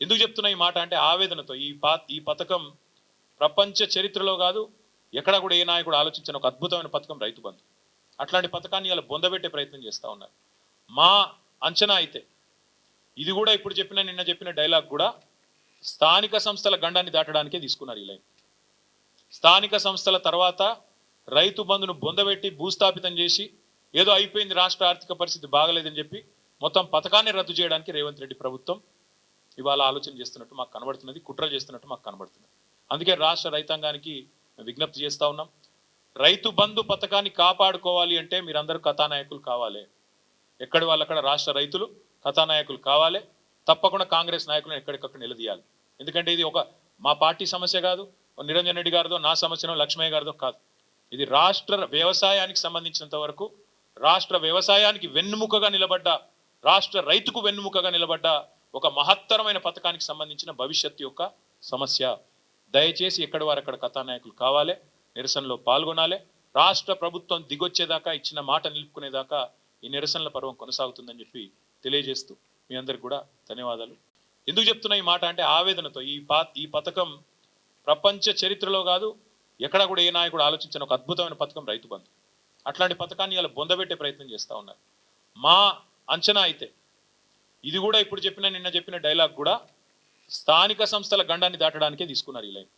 ఎందుకు చెప్తున్నా ఈ మాట అంటే ఆవేదనతో. ఈ పా ఈ పథకం ప్రపంచ చరిత్రలో కాదు ఎక్కడ కూడా ఏ నాయకుడు ఆలోచించిన ఒక అద్భుతమైన పథకం రైతు బంధు. అట్లాంటి పథకాన్ని ఇలా బొందబెట్టే ప్రయత్నం చేస్తూ ఉన్నారు. మా అంచనా అయితే ఇది కూడా ఇప్పుడు చెప్పిన నిన్న చెప్పిన డైలాగ్ కూడా స్థానిక సంస్థల గండాన్ని దాటడానికే తీసుకున్నారు ఈ లైన్. స్థానిక సంస్థల తర్వాత రైతు బంధును బొందబెట్టి భూస్థాపితం చేసి ఏదో అయిపోయింది రాష్ట్ర ఆర్థిక పరిస్థితి బాగలేదని చెప్పి మొత్తం పథకాన్ని రద్దు చేయడానికి రేవంత్ రెడ్డి ప్రభుత్వం ఇవాళ ఆలోచన చేస్తున్నట్టు మాకు కనబడుతున్నది కుట్ర చేస్తున్నట్టు మాకు కనబడుతున్నది. అందుకే రాష్ట్ర రైతాంగానికి విజ్ఞప్తి చేస్తా ఉన్నాం. రైతు బంధు పథకాన్ని కాపాడుకోవాలి అంటే మీరందరూ కథానాయకులు కావాలి. ఎక్కడి వాళ్ళక్కడ రాష్ట్ర రైతులు కథానాయకులు కావాలి. తప్పకుండా కాంగ్రెస్ నాయకులను ఎక్కడికక్కడ నిలదీయాలి. ఎందుకంటే ఇది ఒక మా పార్టీ సమస్య కాదు నిరంజన్ రెడ్డి గారిదో నా సమస్యనో లక్ష్మయ్య గారిదో కాదు. ఇది రాష్ట్ర వ్యవసాయానికి సంబంధించినంత వరకు రాష్ట్ర వ్యవసాయానికి వెన్నుముకగా నిలబడ్డ రాష్ట్ర రైతుకు వెన్నుముకగా నిలబడ్డ ఒక మహత్తరమైన పథకానికి సంబంధించిన భవిష్యత్తు యొక్క సమస్య. దయచేసి ఎక్కడి వారు అక్కడ కథానాయకులు కావాలి నిరసనలో పాల్గొనాలి. రాష్ట్ర ప్రభుత్వం దిగొచ్చేదాకా ఇచ్చిన మాట నిలుపుకునేదాకా ఈ నిరసనల పర్వం కొనసాగుతుందని చెప్పి తెలియజేస్తూ మీ అందరికి కూడా ధన్యవాదాలు. ఎందుకు చెప్తున్నా ఈ మాట అంటే ఆవేదనతో. ఈ పా ఈ పథకం ప్రపంచ చరిత్రలో కాదు ఎక్కడ కూడా ఏ నాయకుడు ఆలోచించిన ఒక అద్భుతమైన పథకం రైతు బంధు. అట్లాంటి పథకాన్ని ఇలా బొందబెట్టే ప్రయత్నం చేస్తూ ఉన్నారు. మా అంచనా అయితే ఇది కూడా ఇప్పుడు చెప్పిన నిన్న చెప్పిన డైలాగ్ కూడా స్థానిక సంస్థల గండాన్ని దాటడానికే తీసుకున్నారు ఈ లైన్.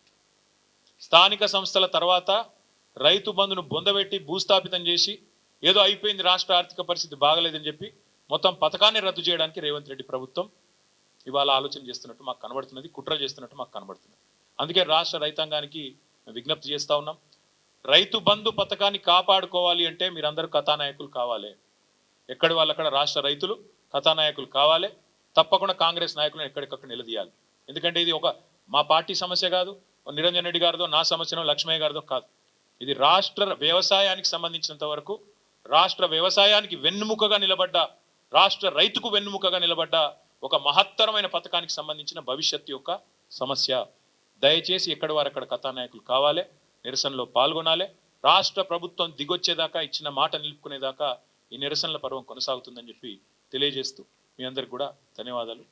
స్థానిక సంస్థల తర్వాత రైతు బంధును బొందబెట్టి భూస్థాపితం చేసి ఏదో అయిపోయింది రాష్ట్ర ఆర్థిక పరిస్థితి బాగలేదని చెప్పి మొత్తం పథకాన్ని రద్దు చేయడానికి రేవంత్ రెడ్డి ప్రభుత్వం ఇవాళ ఆలోచన చేస్తున్నట్టు మాకు కనబడుతున్నది కుట్ర చేస్తున్నట్టు మాకు కనబడుతున్నది. అందుకే రాష్ట్ర రైతాంగానికి విజ్ఞప్తి చేస్తా ఉన్నాం. రైతు బంధు పథకాన్ని కాపాడుకోవాలి అంటే మీరందరూ కథానాయకులు కావాలి. ఎక్కడి వాళ్ళక్కడ రాష్ట్ర రైతులు కథానాయకులు కావాలి. తప్పకుండా కాంగ్రెస్ నాయకులను ఎక్కడికక్కడ నిలదీయాలి. ఎందుకంటే ఇది ఒక మా పార్టీ సమస్య కాదు నిరంజన్ రెడ్డి గారిదో నా సమస్యనో లక్ష్మయ్య గారిదో కాదు. ఇది రాష్ట్ర వ్యవసాయానికి సంబంధించినంత వరకు రాష్ట్ర వ్యవసాయానికి వెన్నుముకగా నిలబడ్డ రాష్ట్ర రైతుకు వెన్నుముకగా నిలబడ్డ ఒక మహత్తరమైన పథకానికి సంబంధించిన భవిష్యత్తు యొక్క సమస్య. దయచేసి ఎక్కడి వారు అక్కడ కథానాయకులు కావాలి నిరసనలో పాల్గొనాలి. రాష్ట్ర ప్రభుత్వం దిగొచ్చేదాకా ఇచ్చిన మాట నిలుపుకునేదాకా ఈ నిరసనల పర్వం కొనసాగుతుందని చెప్పి తెలియజేస్తూ మీ అందరికి కూడా ధన్యవాదాలు.